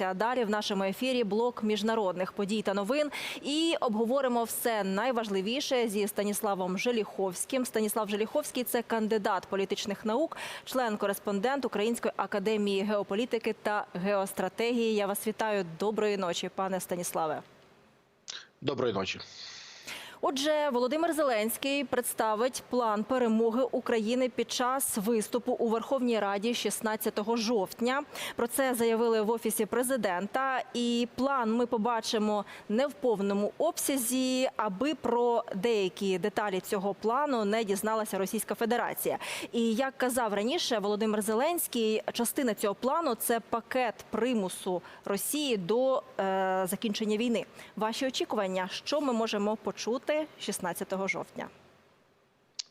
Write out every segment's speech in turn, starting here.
Далі в нашому ефірі блок міжнародних подій та новин і обговоримо все найважливіше зі Станіславом Желіховським. Станіслав Желіховський це кандидат політичних наук, член-кореспондент Української академії геополітики та геостратегії. Я вас вітаю. Доброї ночі, пане Станіславе. Доброї ночі. Отже, Володимир Зеленський представить план перемоги України під час виступу у Верховній Раді 16 жовтня. Про це заявили в офісі президента. І план ми побачимо не в повному обсязі, аби про деякі деталі цього плану не дізналася Російська Федерація. І як казав раніше Володимир Зеленський, частина цього плану це пакет примусу Росії до е, закінчення війни. Ваші очікування, що ми можемо почути 16 жовтня?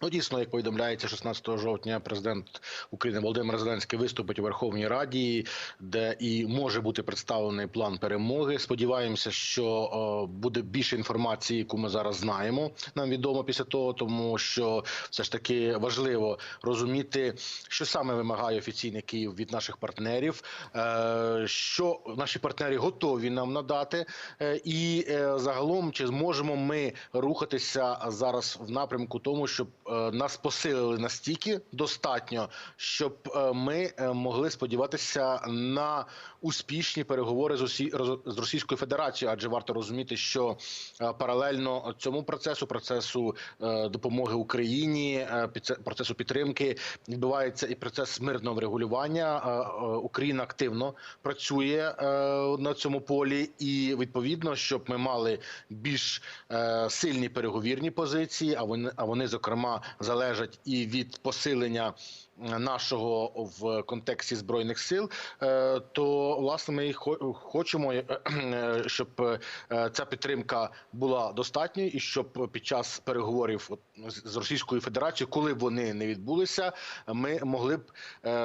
Ну, дійсно, як повідомляється, 16 жовтня президент України Володимир Зеленський виступить у Верховній Раді, де і може бути представлений план перемоги. Сподіваємося, що о, буде більше інформації, яку ми зараз знаємо. Нам відомо після того, тому що все ж таки важливо розуміти, що саме вимагає офіційний Київ від наших партнерів, е, що наші партнери готові нам надати, е, і е, загалом чи зможемо ми рухатися зараз в напрямку тому, щоб е, нас посилили настільки достатньо, щоб е, ми е, могли сподіватися на успішні переговори з роз- з Російською Федерацією, адже варто розуміти, що е, паралельно цьому процесу, процесу е, допомоги Україні, е, процесу підтримки, відбувається і процес мирного врегулювання. Е, е, Україна активно працює е, на цьому полі, і відповідно, щоб ми мали більш е, сильні переговірні позиції, а вони, а вони зокрема залежать і від посилення нашого в контексті збройних сил, е, то власне ми хочемо, е, е, щоб ця підтримка була достатньою, і щоб під час переговорів з Російською Федерацією, коли б вони не відбулися, ми могли б,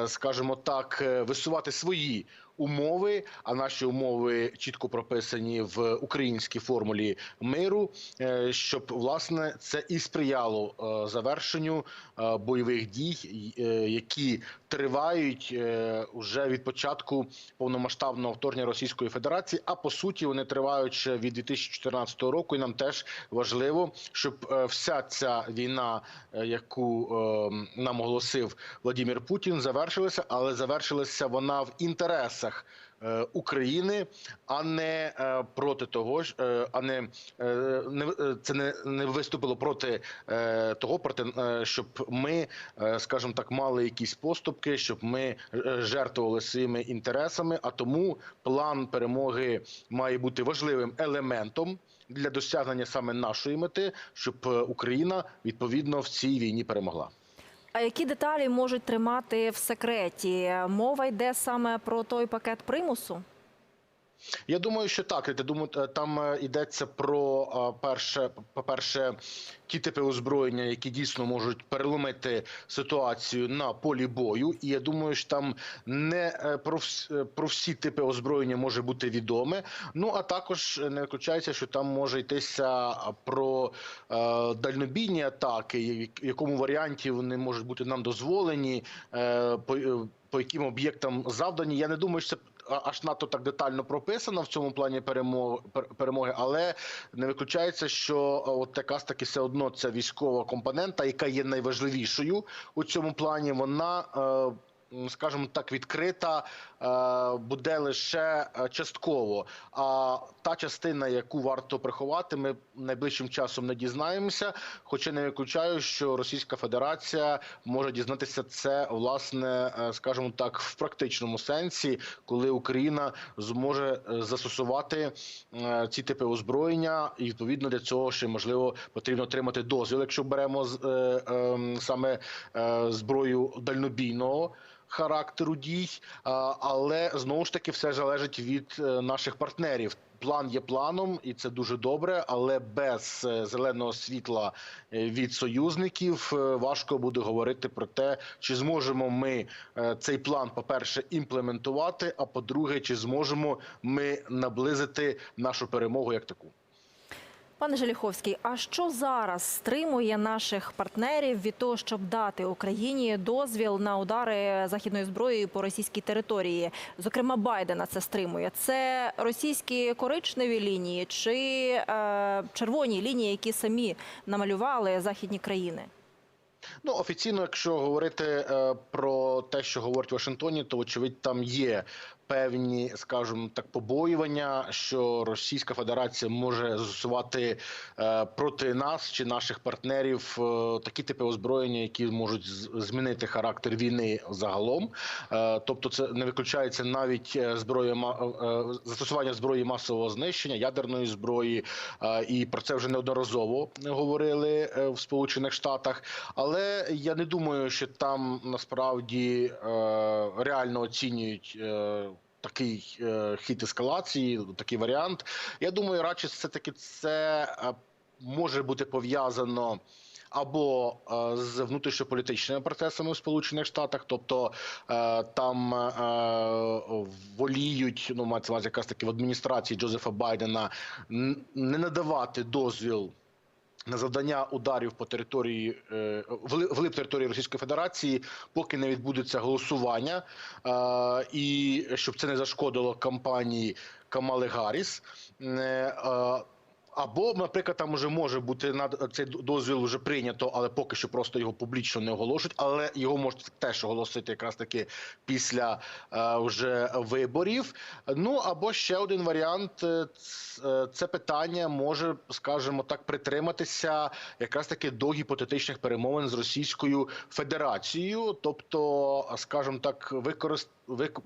скажімо так, висувати свої умови. А наші умови чітко прописані в українській формулі миру, щоб власне це і сприяло завершенню бойових дій, які тривають е, уже від початку повномасштабного вторгнення Російської Федерації. А по суті, вони тривають ще від 2014 року. І нам теж важливо, щоб е, вся ця війна, е, яку нам оголосив Владимир Путін, завершилася, але завершилася вона в інтересах. Е, України, а не е, проти того ж, е, а не, це не, не виступило проти того, проти щоб ми, скажімо так, мали якісь поступки, щоб ми жертвували своїми інтересами. А тому план перемоги має бути важливим елементом для досягнення саме нашої мети, щоб Україна відповідно в цій війні перемогла. А які деталі можуть тримати в секреті? Мова йде саме про той пакет примусу? Я думаю, що так. Я думаю, там е, йдеться про е, перше, по-перше, ті типи озброєння, які дійсно можуть переломити ситуацію на полі бою. І я думаю, що там не е, про вс- е, про всі типи озброєння може бути відоме. Ну а також не виключається, що там може йтися про дальнобійні атаки, в якому варіанті вони можуть бути нам дозволені. По, по яким об'єктам завдані. Я не думаю, що це аж надто так детально прописано в цьому плані перемоги, перемоги, але не виключається, що от якраз таки все одно ця військова компонента, яка є найважливішою у цьому плані, вона. Скажімо так, відкрита е, буде лише е, частково. А та частина, яку варто приховати, ми найближчим часом не дізнаємося. Хоча не виключаю, що Російська Федерація може дізнатися це, власне, е, скажімо так, в практичному сенсі, коли Україна зможе застосувати ці типи озброєння, і відповідно для цього ще можливо потрібно отримати дозвіл, якщо беремо ем, саме зброю дальнобійного. Характеру дій, але знову ж таки все залежить від е, наших партнерів. План є планом, і це дуже добре. Але без е, зеленого світла е, від союзників важко буде говорити про те, чи зможемо ми цей план, по-перше, імплементувати. А по-друге, чи зможемо ми наблизити нашу перемогу як таку. Пане Желіховський, а що зараз стримує наших партнерів від того, щоб дати Україні дозвіл на удари західної зброї по російській території? Зокрема, Байдена це стримує. Це російські коричневі лінії чи е, червоні лінії, які самі намалювали західні країни? Ну офіційно, якщо говорити е, про те, що говорить в Вашингтоні, то очевидь там є певні, скажімо так, побоювання, що Російська Федерація може застосувати е, проти нас чи наших партнерів е, такі типи озброєння, які можуть змінити характер війни загалом. Е, тобто, це не виключається навіть зброя застосування зброї масового знищення, ядерної зброї, і про це вже неодноразово говорили в Сполучених Штатах. Але я не думаю, що там насправді реально оцінюють. Такий е, хід ескалації, такий варіант. Я думаю, радше все таки це е, може бути пов'язано або е, з внутрішньополітичними процесами в Сполучених Штатах, тобто там воліють, ну мається якраз таки в адміністрації Джозефа Байдена не надавати дозвіл на завдання ударів по території е, вглиб території Російської Федерації, поки не відбудеться голосування, е, і щоб це не зашкодило кампанії Камали Гарріс. Або, наприклад, там вже може бути над цей дозвіл вже прийнято, але поки що просто його публічно не оголошують. Але його можуть теж оголосити якраз таки після е, вже виборів. Ну або ще один варіант е, е, це питання може, скажімо так, притриматися якраз таки до гіпотетичних перемовин з Російською Федерацією, тобто, скажімо так, використ... вик...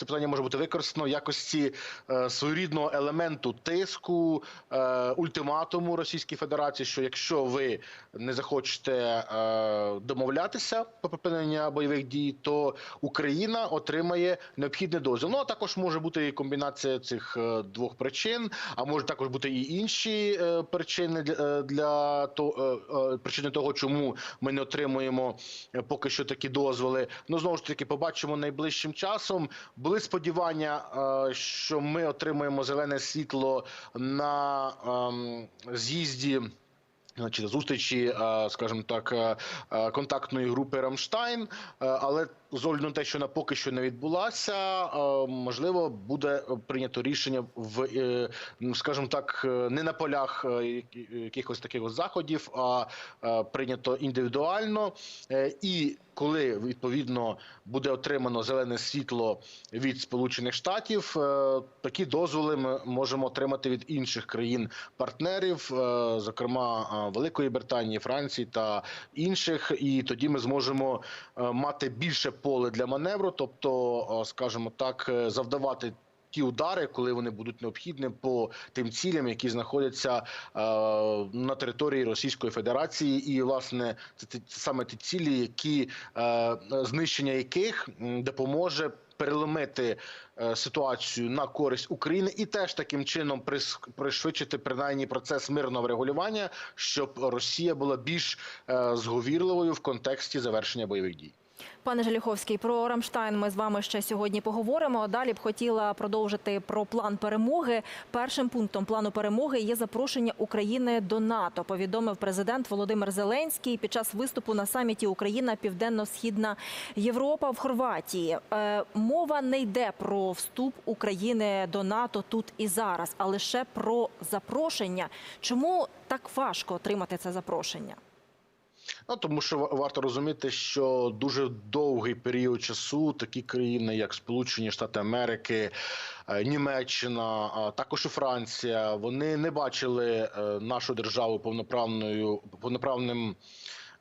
Це питання може бути використано якості е, своєрідного елементу тиску, е, ультиматуму Російській Федерації, що якщо ви не захочете е, домовлятися про припинення бойових дій, то Україна отримає необхідний дозвіл. Ну а також може бути і комбінація цих е, двох причин, а може також бути і інші е, причини для, е, для то, е, е, причини того, чому ми не отримуємо е, поки що такі дозволи. Ну знову ж таки, побачимо найближчим часом. Були сподівання, е, що ми отримаємо зелене світло на ем, з'їзді. Значить, зустрічі, е, скажімо так, е, е, контактної групи Рамштайн, Е, але з на те, що вона поки що не відбулася, е, можливо, буде прийнято рішення в, е, ну, скажімо так, е, не на полях якихось таких заходів, а прийнято індивідуально. І коли відповідно буде отримано зелене світло від Сполучених Штатів, такі дозволи ми можемо отримати від інших країн-партнерів, зокрема Великої Британії, Франції та інших. І тоді ми зможемо мати більше поле для маневру, тобто, скажімо так, е, завдавати. Ті удари, коли вони будуть необхідні по тим цілям, які знаходяться е, на території Російської Федерації, і власне це, це саме ті цілі, які е, знищення яких допоможе переломити е, ситуацію на користь України і теж таким чином пришвидшити принаймні процес мирного врегулювання, щоб Росія була більш е, зговірливою в контексті завершення бойових дій. Пане Желіховський, про Рамштайн ми з вами ще сьогодні поговоримо. Далі б хотіла продовжити про план перемоги. Першим пунктом плану перемоги є запрошення України до НАТО. Повідомив президент Володимир Зеленський під час виступу на саміті Україна Південно-Східна Європа в Хорватії. Е, мова не йде про вступ України до НАТО тут і зараз, а лише про запрошення. Чому так важко отримати це запрошення? Ну тому що варто розуміти, що дуже довгий період часу такі країни, як Сполучені Штати Америки, е, Німеччина, а також і Франція, вони не бачили е, нашу державу повноправною повноправним.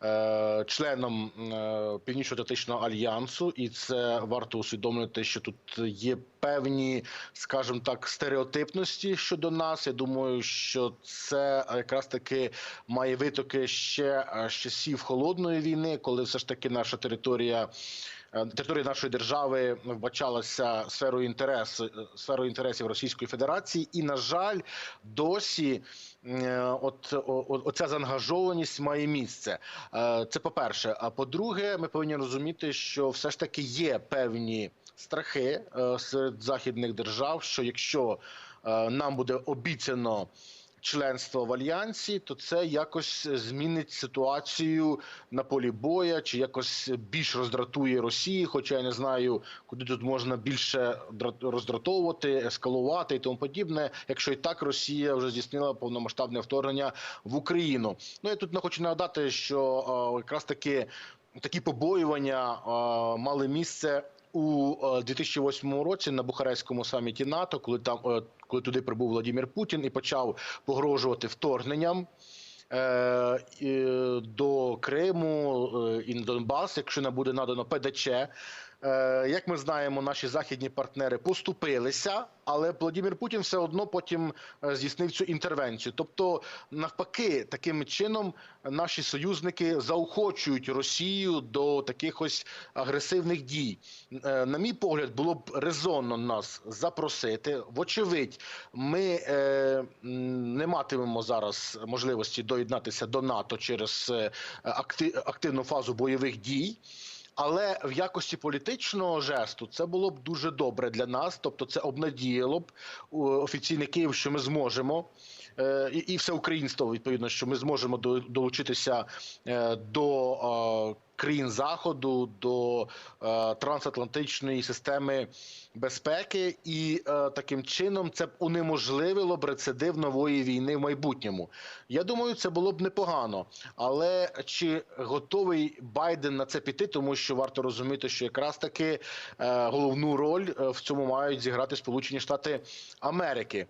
Е, Членом е, Північно-Атлантичного альянсу, і це варто усвідомити, що тут є певні, скажімо так, стереотипності щодо нас. Я думаю, що це якраз таки має витоки ще е, з часів холодної війни, коли все ж таки наша територія. Е, Територія нашої держави вбачалася сферою інтересу сферою інтересів Російської Федерації, і на жаль, досі е, от о- о- оця заангажованість має місце. Е, Це по перше. А по-друге, ми повинні розуміти, що все ж таки є певні страхи е, серед західних держав, що якщо е, нам буде обіцяно членства в альянсі, то це якось змінить ситуацію на полі боя, чи якось більш роздратує Росії. Хоча я не знаю, куди тут можна більше дра- роздратовувати, ескалувати і тому подібне. Якщо і так Росія вже здійснила повномасштабне вторгнення в Україну. Ну я тут не хочу нагадати, що е, якраз таки такі побоювання е, мали місце. У е, 2008 році на Бухарестському саміті НАТО, коли там е, коли туди прибув Владимир Путін і почав погрожувати вторгненням е, до Криму е, і Донбас, якщо не буде надано ПДЧ. Е, Як ми знаємо, наші західні партнери поступилися, але Владимир Путін все одно потім е, здійснив цю інтервенцію. Тобто, навпаки, таким чином наші союзники заохочують Росію до таких ось агресивних дій. Е, На мій погляд, було б резонно нас запросити. Вочевидь, ми не матимемо зараз можливості доєднатися до НАТО через акти- активну фазу бойових дій. Але в якості політичного жесту це було б дуже добре для нас. Тобто, це обнадіяло б е, офіційний Київ, що ми зможемо, і, і все українство відповідно, що ми зможемо до- долучитися е, до е, країн заходу, до е, трансатлантичної системи безпеки, і е, таким чином це б унеможливило б рецидив нової війни в майбутньому. Я думаю, це було б непогано. Але чи готовий Байден на це піти? Тому що варто розуміти, що якраз таки е, головну роль е, в цьому мають зіграти Сполучені Штати Америки.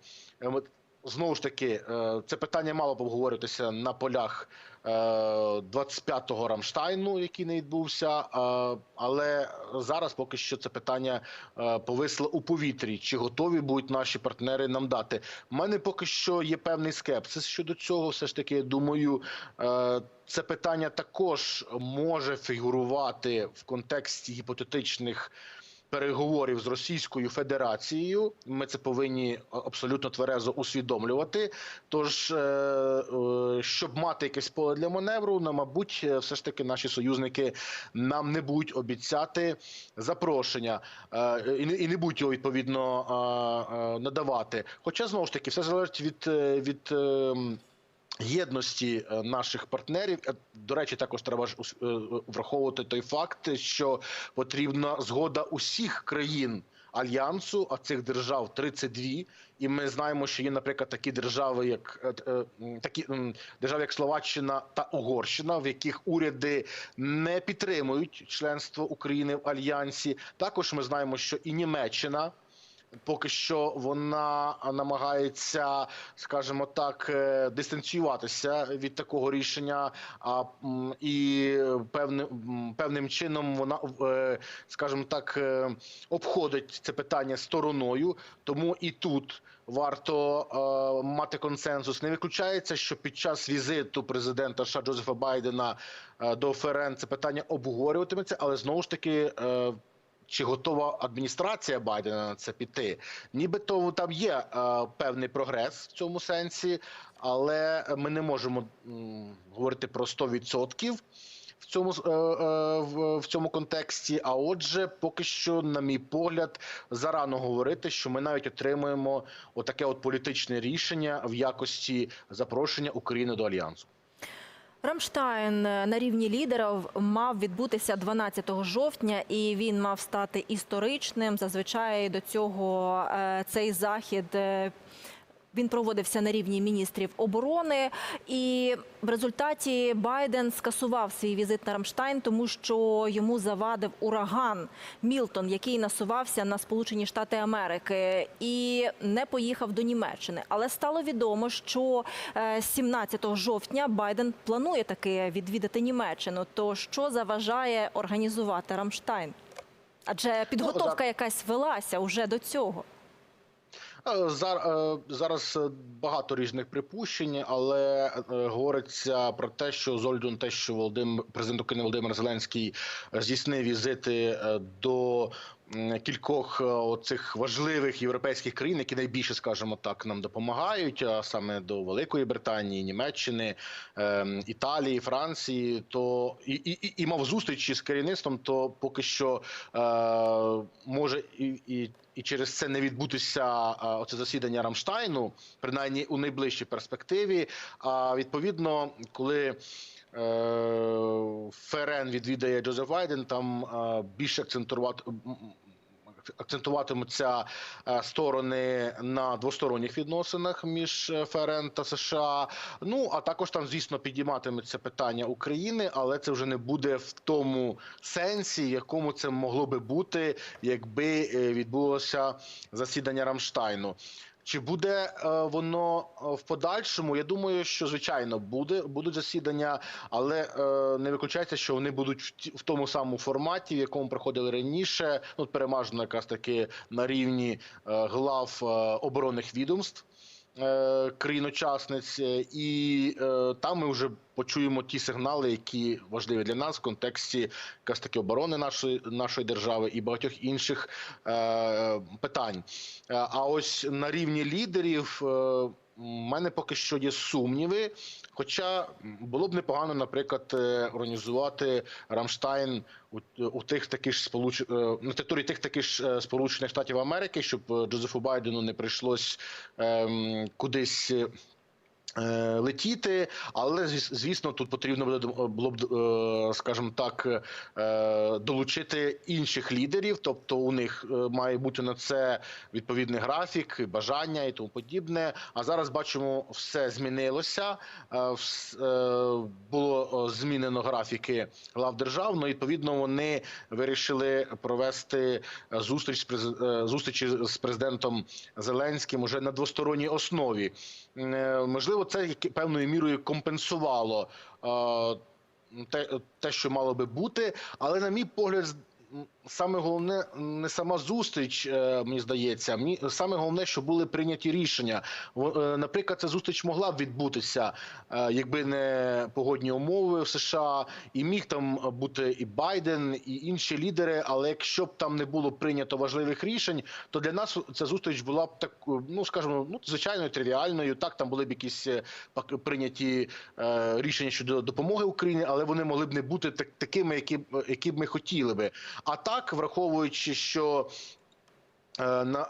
Е, Знову ж таки, е, це питання мало б обговорюватися на полях е, 25-го Рамштайну, який не відбувся. е, Але зараз поки що це питання е, повисло у повітрі. Чи готові будуть наші партнери нам дати? У мене поки що є певний скепсис щодо цього. Все ж таки, я думаю, е, це питання також може фігурувати в контексті гіпотетичних переговорів з Російською Федерацією. Ми це повинні абсолютно тверезо усвідомлювати. Тож, е, е, щоб мати якесь поле для маневру, ну, мабуть, е, все ж таки наші союзники нам не будуть обіцяти запрошення е, і не будуть його відповідно е, е, надавати. Хоча знову ж таки все залежить від, е, від ем, єдності е, наших партнерів. Е, До речі, також треба ж е, враховувати той факт, що потрібна згода усіх країн. Альянсу, а цих держав 32, і ми знаємо, що є, наприклад, такі держави, як такі держави, як Словаччина та Угорщина, в яких уряди не підтримують членство України в альянсі. Також ми знаємо, що і Німеччина поки що вона намагається, скажімо так, е, дистанціюватися від такого рішення, а і певним певним чином вона, е, скажімо так, е, обходить це питання стороною. Тому і тут варто е, мати консенсус. Не виключається, що під час візиту президента США Джозефа Байдена е, до ФРН це питання обговорюватиметься, але знову ж таки. е, чи готова адміністрація Байдена на це піти? Нібито там є е, певний прогрес в цьому сенсі, але ми не можемо м, говорити про 100% в цьому е, е, в, цьому контексті. А отже, поки що, на мій погляд, зарано говорити, що ми навіть отримуємо отаке от політичне рішення в якості запрошення України до альянсу. Рамштайн на рівні лідерів мав відбутися 12 жовтня, і він мав стати історичним. Зазвичай до цього е, цей захід. Е, Він проводився на рівні міністрів оборони, і в результаті Байден скасував свій візит на Рамштайн, тому що йому завадив ураган Мілтон, який насувався на Сполучені Штати Америки, і не поїхав до Німеччини. Але стало відомо, що е, 17 жовтня Байден планує таки відвідати Німеччину. То що заважає організувати Рамштайн? Адже підготовка якась велася уже до цього. Е, зар- е, Зараз е, багато різних припущень, але говориться про те, що з огляду на те, що Володимир президент України Володимир Зеленський здійснив візити до кількох е, оцих важливих європейських країн, які найбільше, скажімо так, нам допомагають, а саме до Великої Британії, Німеччини, ем, Італії, Франції, то і, і, і- мав зустрічі з керівництвом, то поки що е, може і, і, і через це не відбутися е, оце засідання Рамштайну, принаймні у найближчій перспективі. А відповідно, коли ФРН відвідає Джозеф Байден, там більше акцентувати. Акцентуватимуться е, сторони на двосторонніх відносинах між е, ФРН та США. Ну а також там, звісно, підійматиметься питання України, але це вже не буде в тому сенсі, якому це могло би бути, якби е, відбулося засідання Рамштайну. Чи буде е, воно е, в подальшому? Я думаю, що звичайно буде будуть засідання, але е, не виключається, що вони будуть в, тому самому форматі, в якому проходили раніше. Ну переважно якраз таки на рівні глав оборонних відомств країн-учасниць, е, і е, там ми вже почуємо ті сигнали, які важливі для нас в контексті якраз таки оборони нашої нашої держави і багатьох інших е, питань. Е, А ось на рівні лідерів. У мене поки що є сумніви, хоча було б непогано, наприклад, е, організувати Рамштайн у, у тих таких ж сполуч... е, на території тих таких е, Сполучених Штатів Америки, щоб Джозефу Байдену не прийшлось ем, кудись. Е, е, Летіти, але звіс- звісно, тут потрібно буде було б, е, скажімо так, е, долучити інших лідерів. Тобто, у них е, має бути на це відповідний графік, бажання і тому подібне. А зараз бачимо, все змінилося. Е, е, Було е, змінено графіки глав держав. Ну, відповідно, вони вирішили провести е, зустріч з е, зустрічі з президентом Зеленським уже на двосторонній основі. Е, Можливо, це певною мірою компенсувало е, те, що мало би бути, але на мій погляд. Саме головне не сама зустріч, е, мені здається. Мені саме головне, що були прийняті рішення. Е, Наприклад, ця зустріч могла б відбутися, е, якби не погодні умови в США, і міг там бути і Байден, і інші лідери. Але якщо б там не було прийнято важливих рішень, то для нас ця зустріч була б так, ну скажімо, ну звичайною тривіальною. Так, там були б якісь прийняті рішення щодо допомоги Україні, але вони могли б не бути так, такими, які які б ми хотіли би. А так, враховуючи, що е, на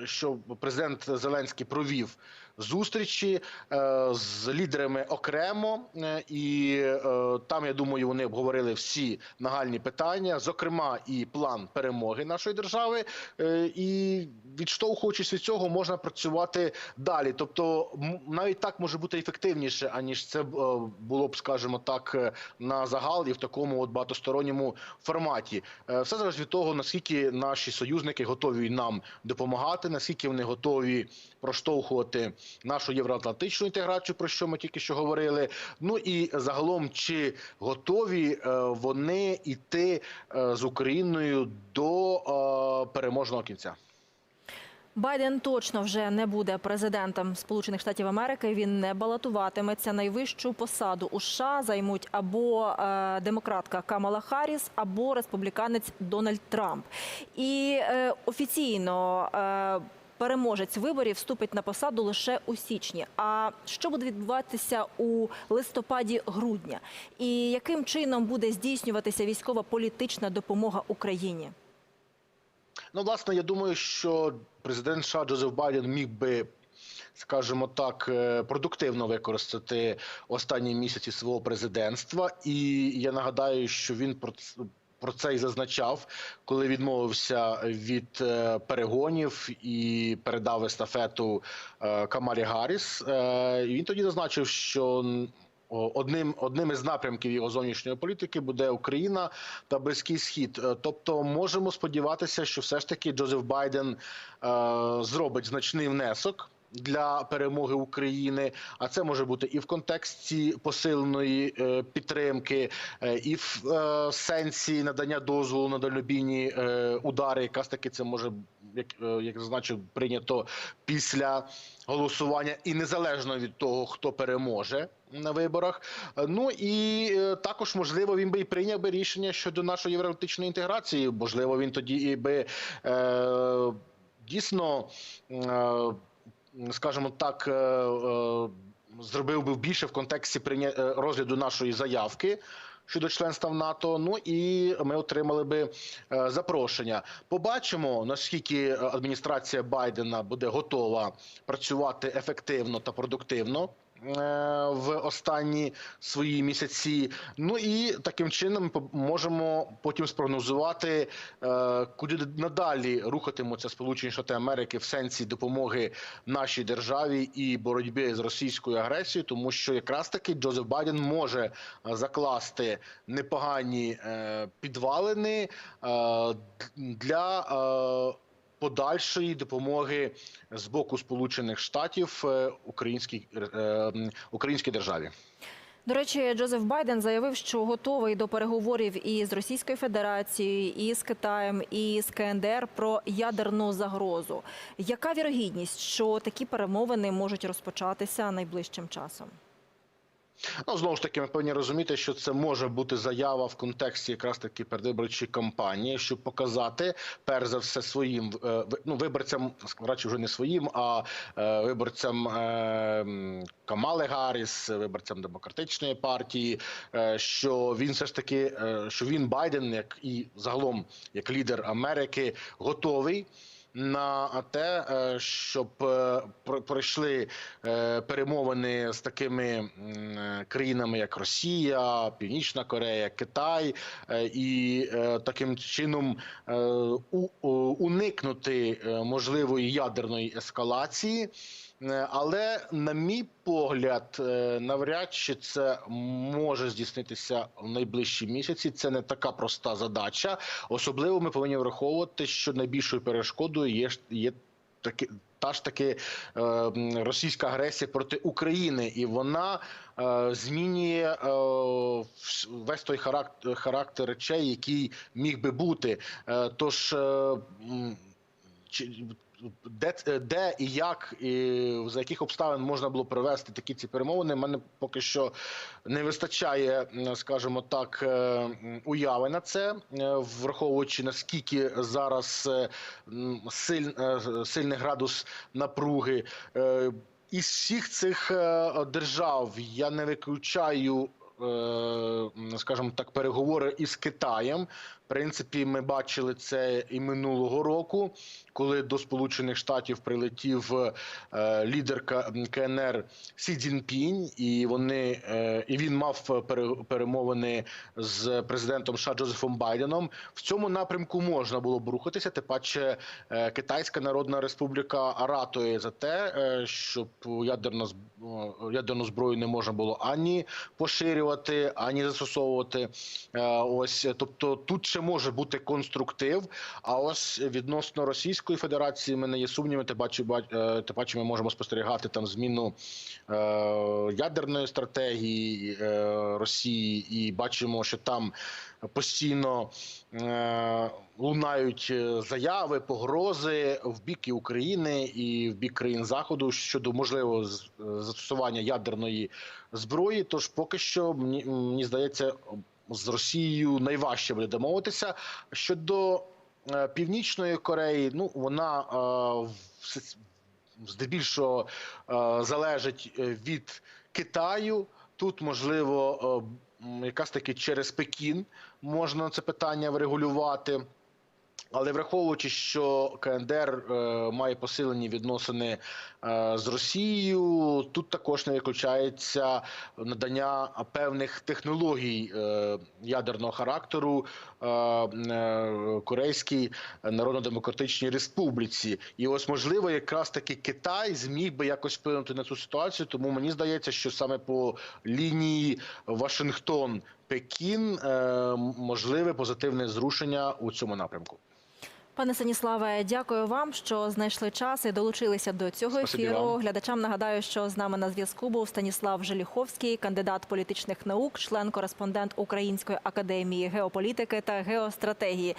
е, що президент Зеленський провів зустрічі е, з лідерами окремо, е, і е, там я думаю, вони обговорили всі нагальні питання, зокрема і план перемоги нашої держави. І відштовхуючись від цього, можна працювати далі. Тобто, навіть так може бути ефективніше, аніж це було б, скажімо так, на загал і в такому от багатосторонньому форматі. Все залежить від того, наскільки наші союзники готові нам допомагати, наскільки вони готові проштовхувати нашу євроатлантичну інтеграцію, про що ми тільки що говорили. Ну і загалом, чи готові е, вони йти е, з Україною до е, переможного кінця? Байден точно вже не буде президентом Сполучених Штатів Америки. Він не балотуватиметься. Найвищу посаду у США займуть або демократка Камала Харріс, або республіканець Дональд Трамп. І е, офіційно. Е, Переможець виборів вступить на посаду лише у січні. А що буде відбуватися у листопаді-грудня? І яким чином буде здійснюватися військова політична допомога Україні? Ну, власне, я думаю, що президент США Джозеф Байден міг би. Скажімо так, е, продуктивно використати останні місяці свого президентства, і я нагадаю, що він про це і зазначав, коли відмовився від е, перегонів і передав естафету е, Камалі Гарріс. Е, І він тоді зазначив, що одним одним із напрямків його зовнішньої політики буде Україна та Близький Схід. Тобто, можемо сподіватися, що все ж таки Джозеф Байден зробить значний внесок. Для перемоги України, а це може бути і в контексті посиленої е, підтримки, е, і в е, сенсі надання дозволу на дальнобійні удари. Якраз таки це може як, як зазначив, прийнято після голосування, і незалежно від того, хто переможе на виборах. Ну і також можливо він би і прийняв би рішення щодо нашої євроатлантичної інтеграції. Можливо, він тоді і би е, дійсно. Е, скажімо так, е, е, зробив би більше в контексті е, розгляду нашої заявки. Щодо членства в НАТО, ну і ми отримали би запрошення. Побачимо наскільки адміністрація Байдена буде готова працювати ефективно та продуктивно в останні свої місяці. Ну і таким чином можемо потім спрогнозувати, е, куди надалі рухатимуться Сполучені Штати Америки в сенсі допомоги нашій державі і боротьби з російською агресією, тому що якраз таки Джозеф Байден може е, закласти непогані е, підвалини е, для. Подальшої допомоги з боку Сполучених Штатів е, українській е, українській державі. До речі, Джозеф Байден заявив, що готовий до переговорів і з Російською Федерацією, і з Китаєм, і з КНДР про ядерну загрозу. Яка вірогідність, що такі перемовини можуть розпочатися найближчим часом? Ну знову ж таки, ми повинні розуміти, що це може бути заява в контексті якраз таки передвиборчої кампанії, щоб показати перш за все своїм е, ну, виборцям, радше вже не своїм, а е, виборцям е, Камали Гарріс, виборцям демократичної партії, що він все ж таки, що він Байден, як і загалом як лідер Америки, готовий. На те, щоб е, про- пройшли е, перемовини з такими е, країнами, як Росія, Північна Корея, Китай, і таким чином уникнути можливої ядерної ескалації. Е, Але, на мій погляд, е, навряд чи це може здійснитися в найближчі місяці. Це не така проста задача. Особливо ми повинні враховувати, що найбільшою перешкодою є є таки. Та ж таки е, російська агресія проти України, і вона змінює весь той характер, характер речей, який міг би бути. Тож де, де і як, і за яких обставин можна було провести такі ці перемовини, мене поки що не вистачає, скажімо так, е, уяви на це, е, враховуючи наскільки зараз е, силь, е, сильний градус напруги. Е, Із всіх цих е, держав я не виключаю. е, Скажімо так, переговори із Китаєм. Принципі, ми бачили це і минулого року, коли до Сполучених Штатів прилетів е, лідер КНР Сі Цзіньпінь, і вони е, і він мав пере- перемовини з президентом США Джозефом Байденом. В цьому напрямку можна було б рухатися. Тим паче е, Китайська Народна Республіка ратує за те, щоб ядерну ядерну зброю не можна було ані поширювати, ані застосовувати. Ось тобто тут ще може бути конструктив. А ось відносно Російської Федерації мене є сумніви. Ти бачу, ти паче, ми можемо спостерігати там зміну е, ядерної стратегії е, Росії, і бачимо, що там постійно е, лунають е, заяви, погрози в бік і України і в бік країн заходу щодо можливого е, застосування ядерної зброї. Тож поки що мені, мені здається, з Росією найважче буде домовитися щодо е, північної Кореї. Ну вона е, здебільшого е, залежить від Китаю. Тут можливо якраз таки через Пекін можна це питання врегулювати. Але враховуючи, що КНДР е, має посилені відносини е, з Росією, тут також не виключається надання певних технологій е, ядерного характеру е, е, Корейській Народно-Демократичній Республіці. І ось можливо, якраз таки Китай зміг би якось вплинути на цю ситуацію. Тому мені здається, що саме по лінії Вашингтон. Пекін е, можливе позитивне зрушення у цьому напрямку. Пане Станіславе, дякую вам, що знайшли час і долучилися до цього ефіру. вам. Глядачам нагадаю, що з нами на зв'язку був Станіслав Желіховський, кандидат політичних наук, член-кореспондент Української академії геополітики та геостратегії.